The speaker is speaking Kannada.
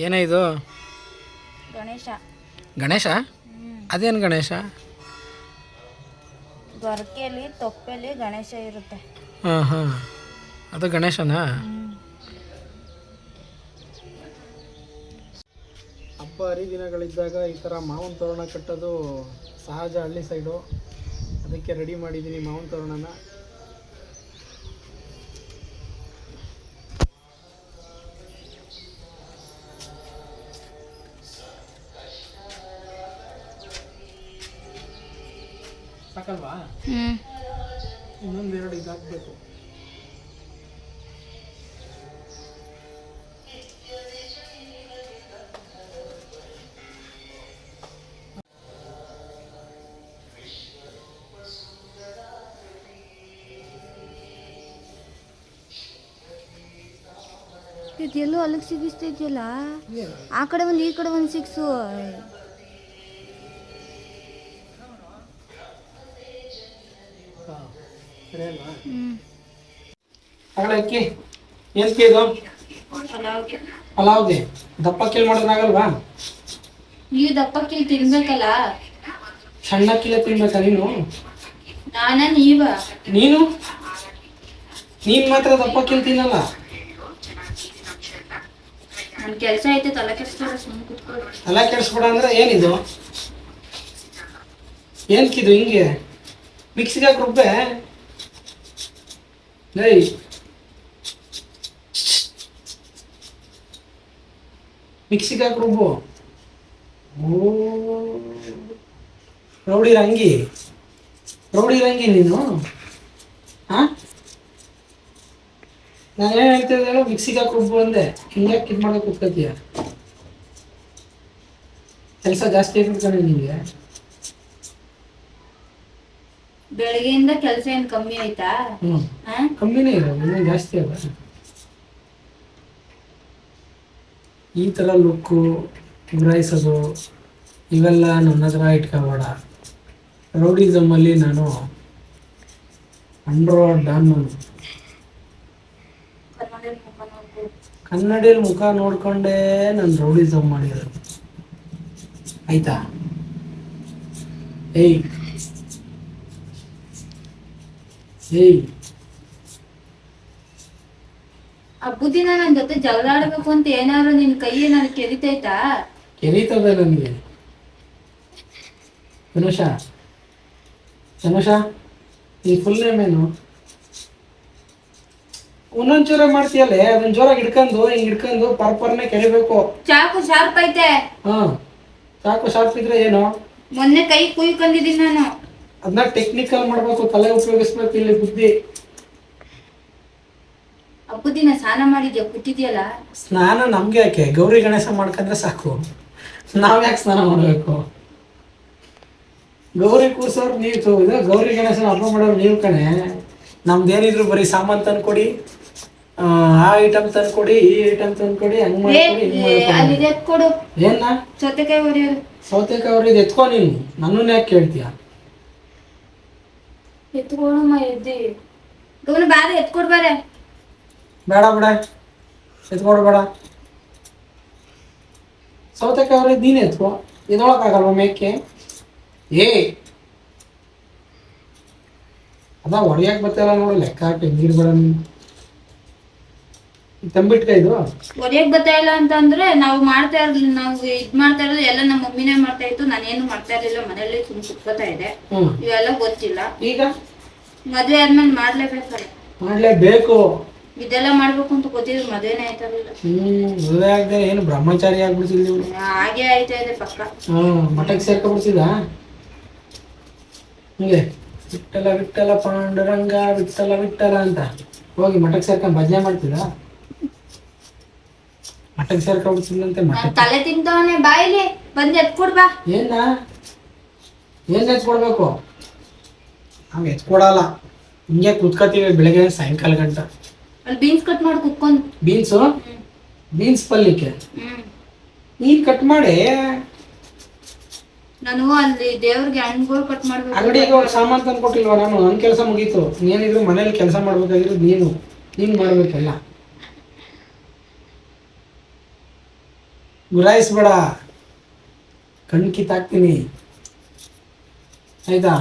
ಏನೇ ಇದು? ಗಣೇಶ. ಗಣೇಶ. ಅದೇನು ಗಣೇಶ? ಗೊರಕೆಯಲ್ಲಿ ತೊಪ್ಪೆಲಿ ಗಣೇಶ ಇರುತ್ತೆ. ಹಾಂ ಹಾಂ. ಅದು ಗಣೇಶನಾ? ಹಬ್ಬ ಹರಿದಿನಗಳಿದ್ದಾಗ ಈ ಥರ ಮಾವಿನ ತೋರಣ ಕಟ್ಟೋದು ಸಹಜ ಹಳ್ಳಿ ಸೈಡು. ಅದಕ್ಕೆ ರೆಡಿ ಮಾಡಿದ್ದೀನಿ ಮಾವಿನ ತೋರಣನ. ಸಾಕಲ್ವಾ? ಇನ್ನೊಂದೆರಡು ಇದಾಗಬೇಕು. ಇದೆಲ್ಲೋ ಅಲ್ಲಿಗೆ ಇದೆಯಲ್ಲ ಆ ಕಡೆ ಒಂದು ಈ ಕಡೆ ಒಂದು ಸಿಕ್ಸು ಅಕ್ಕಿ ಏನಕ್ಕೆ ಇದು? ಪಲಾವ್ಗೆ ದಪ್ಪ ಕೀಲ್ ಮಾಡೋದ್ರಾಗಲ್ವಾ ನೀವು ಕೀಲ್ ತಿನ್ಬೇಕಲ್ಲ. ಸಣ್ಣ ಕೀಲೆ ತಿನ್ಬೇಕಾ ನೀನು? ನಾನ ನೀವ? ನೀನು? ನೀನ್ ಮಾತ್ರ ದಪ್ಪ ಕೀಲ್ ತಿನ್ನಲ್ಲ? ನನ್ ಕೆಲಸ ಐತೆ ತಲೆ ಕೆಡಿಸ್ಬೇಡ ಸುಮ್ಮನೆ ಕುತ್ಕೊಳ್ಳಿ. ತಲೆ ಕೆಡಿಸ್ಬೇಡ ಅಂದ್ರೆ ಏನಿದು? ಏನ್ಕಿದು ಹಿಂಗೆ? ಮಿಕ್ಸಿಗೆ ಹಾಕಿ ರುಬ್ಬೆ. ಲೈ ಮಿಕ್ಸಿಗೆ ಹಾಕಿ ರುಬ್ಬು ರೌಡಿ ರಂಗಿ. ರೌಡಿ ರಂಗಿ ನೀನು? ಹಾ ನಾನು ಏನು ಹೇಳ್ತಿದ್ದೆ ಹೇಳು? ಮಿಕ್ಸಿಗೆ ಹಾಕಿ ರುಬ್ಬು ಅಂದೆ. ಹಿಂಗೆ ಇದು ಮಾಡೋಕೆ ಕೂತ್ಕೊತೀಯ ಕೆಲಸ ಜಾಸ್ತಿ ಆಗಿರ್ತಾನೆ ನಿಮಗೆ ಬೆಳಗ್ಗೆಯಿಂದ ಕೆಲಸ ಏನ್ ಕಮ್ಮಿ ಆಯ್ತಾ? ಕಮ್ಮಿನೇ ಇಲ್ಲ ಇನ್ನೂ ಜಾಸ್ತಿ ಅಲ್ಲ. ಈ ಥರ ಲುಕ್ಕು ಗುರಾಯಿಸೋದು ಇವೆಲ್ಲ ನನ್ನ ಹತ್ರ ಇಟ್ಕೋಬೇಡ. ರೌಡಿಸಮಲ್ಲಿ ನಾನು ಅಂಡ್ರೋ ಡಾನ್ ಕನ್ನಡಿಯಲ್ಲಿ ಮುಖ ನೋಡ್ಕೊಂಡೇ ನಾನು ರೌಡಿಸಮ್ ಮಾಡಿರೋದು. ಆಯ್ತಾ? ಏಯ್ ಏಯ್ ಹಬ್ಬದ ದಿನ ನನ್ ಜೊತೆ ಜಗಳ ಆಡ್ಬೇಕು ಅಂತ ಏನಾದ್ರು ನಿನ್ ಕೈ ಏನಾದ್ರು ಕೆರಿತೈತಾ ಕೆರೀತದೆ ನನಗೆ. ಧನುಷ ಧನುಷ ನೀ ಫುಲ್ ನೇಮ್ ಏನು? ಒಂದೊಂದ್ ಜೋರ ಮಾಡ್ತೀಯಲ್ಲೇ ಅದನ್ನ ಜೋರಾಗಿ ಹಿಡ್ಕೊಂಡು ಹಿಂಗ್ ಹಿಡ್ಕೊಂಡು ಪರ್ಪರ್ನೆ ಕೆರಿಬೇಕು ಚಾಕು ಶಾರ್ಪ್ ಐತೆ. ಹಾ ಚಾಕು ಶಾರ್ಪ್ ಇದ್ರೆ ಏನು? ಮೊನ್ನೆ ಕೈ ಕುಯ್ಕೊಂಡಿದೀನಿ ನಾನು. ಅದನ್ನ ಟೆಕ್ನಿಕಲ್ ಮಾಡ್ಬೇಕು ತಲೆ ಉಪಯೋಗಿಸ್ಬೇಕು ಇಲ್ಲಿ ಬುದ್ಧಿ. ಅಪ್ಪುದಿನ ದಿನ ಸ್ನಾನ ಮಾಡಿದ್ಯಾ ಕುಟ್ಟಿದ್ಯಲ್ಲ? ಸ್ನಾನ ನಮ್ಗೆ ಯಾಕೆ? ಗೌರಿ ಗಣೇಶ ಮಾಡ್ಕೊಂಡ್ರೆ ಸಾಕು. ನಾವ್ ಯಾಕೆ ಸ್ನಾನ ಮಾಡ್ಬೇಕು? ಗೌರಿ ಕೂರ್ಸೋರು ನೀವು ತೋ- ಗೌರಿ ಗಣೇಶನ ಹಬ್ಬ ಮಾಡೋರು ನೀವ್ ಕಣೆ. ನಮ್ದೇನಿದ್ರು ಬರೀ ಸಾಮಾನ್ ತಂದ್ಕೊಡಿ ಆ, ಆ ಐಟಮ್ ತಂದ್ಕೊಡಿ ಈ ಐಟಮ್ ತಂದ್ಕೊಡಿ ಹಂಗ್ ಮಾಡ್ಕೊಡಿ ಹಿಂಗ್ ಸೌತೆಕಾಯಿ ಸೌತೆಕಾಯಿ ಅವ್ರಿಗೆ ಎತ್ಕೊ ನೀನು. ನನ್ನನ್ನ ಯಾಕೆ ಕೇಳ್ತೀಯ? ಎತ್ಕೊಳಮ್ಮ ಎದ್ದಿ. ಗಮನ ಬಾರೆ ಎತ್ಕೊಡ್ ಬಾರೆ ಬೇಡ ಬೇಡ. ಎತ್ಕೊಡು ಬೇಡ. ಸೌತೆಕಾಯಿ ಅವ್ರಿಗೆ ನೀನು ಎತ್ಕೋ. ಎದೊಳಕಾಗಲ್ವ ಮೇಕೆ? ಏ! ಅದ ಹೊಡೆಯಕ್ಕೆ ಬರ್ತಾರ ನೋಡಿ, ಲೆಕ್ಕ ಹಾಕಿ ತಂಬಿಟ್ಕ ಇದು? ಬರ್ತಾ ಇಲ್ಲ ಅಂತಂದ್ರೆ ನಾವು ಮಾಡ್ತಾ ಇರ್ಲಿಲ್ಲ ನಾವು ಇದ್ ಮಾಡ್ತಾ ಇರೋದು ಎಲ್ಲ ನಮ್ಮ ಮಮ್ಮಿನೇ ಮಾಡ್ತಾ ಇತ್ತು. ನಾನೇನು ಮಾಡ್ತಾ ಇರ್ಲಿಲ್ಲ. ಮನೇಲಿ ಸುಮ್ ಕುತ್ಕೋತಾ ಇದೆ ಇವೆಲ್ಲ ಗೊತ್ತಿಲ್ಲ. ಈಗ? ಮದ್ವೆ ಆದ್ಮೇಲೆ ಮಾಡ್ಲೇಬೇಕಲ್ಲ ಮಾಡ್ಲೇಬೇಕು. ಇದೆಲ್ಲ ಮಾಡ್ಬೇಕು ಅಂತ ಗೊತ್ತಿದ್ರು. ಮದ್ವೆನೇ ಆಯ್ತಾ ಹ್ಮ್ ಮದ್ವೆ ಆಗದೆ ಏನು ಬ್ರಹ್ಮಚಾರಿ ಆಗ್ಬಿಡ್ತಿಲ್ಲ ನೀವು ಹಾಗೆ ಆಯ್ತಾ ಇದೆ ಪಕ್ಕ. ಹ್ಮ್ ಮಠಕ್ಕೆ ಸೇರ್ಕೊಬಿಡ್ತಿದ್ದ ಹಿಂಗೆ ವಿಠಲ ವಿಠಲ ಪಾಂಡುರಂಗ ವಿಠಲ ವಿಠಲ ಅಂತ. ಹೋಗಿ ಮಠಕ್ಕೆ ಸೇರ್ಕೊಂಡು ಭಜನೆ ಮಾಡ್ತಿದ್ದ ಮಠಕ್ಕೆ ಸೇರ್ಕೊಂಡು ಮಠ ಮಟನ್. ತಲೆ ತಿಂತವನೆ ಬಾಯಿಲಿ ಬಂದು ಎತ್ಕೊಡ್ ಬಾ. ಏನ ಏನ್ ಎತ್ಕೊಡ್ಬೇಕು? ನಾವು ಎತ್ಕೊಡಲ್ಲ. ಹಿಂಗೆ ಕುತ್ಕೋತೀವಿ ಬೆಳಗ್ಗೆ ಸಾಯಂಕಾಲ ಗಂಟ. ಅಲ್ಲಿ ಬೀನ್ಸ್ ಕಟ್ ಮಾಡಿ ಕುತ್ಕೊಂಡ್. ಬೀನ್ಸು ಬೀನ್ಸ್ ಪಲ್ಲಿಕ್ಕೆ ನೀನ್ ಕಟ್ ಮಾಡಿ. ನಾನು ಅಲ್ಲಿ ದೇವ್ರಿಗೆ ಹಣ್ಣುಗಳು ಕಟ್ ಮಾಡ್ಬೇಕು. ಅಂಗಡಿಗೆ ಸಾಮಾನು ತಂದು ಕೊಟ್ಟಿಲ್ವ ನಾನು ನನ್ನ ಕೆಲಸ ಮುಗೀತು. ಏನಿದ್ರು ಮನೇಲಿ ಕೆಲಸ ಮಾಡ್ಬೇಕಾಗಿರೋದು ನೀನು. ನೀನು ಮಾಡ್ಬೇಕೆಲ್ಲ. ಗುರಾಯಿಸ್ಬೇಡ. ಕಣ್ ಕಿತ್ತಾಕ್ತೀನಿ. ಆಯ್ತಾ?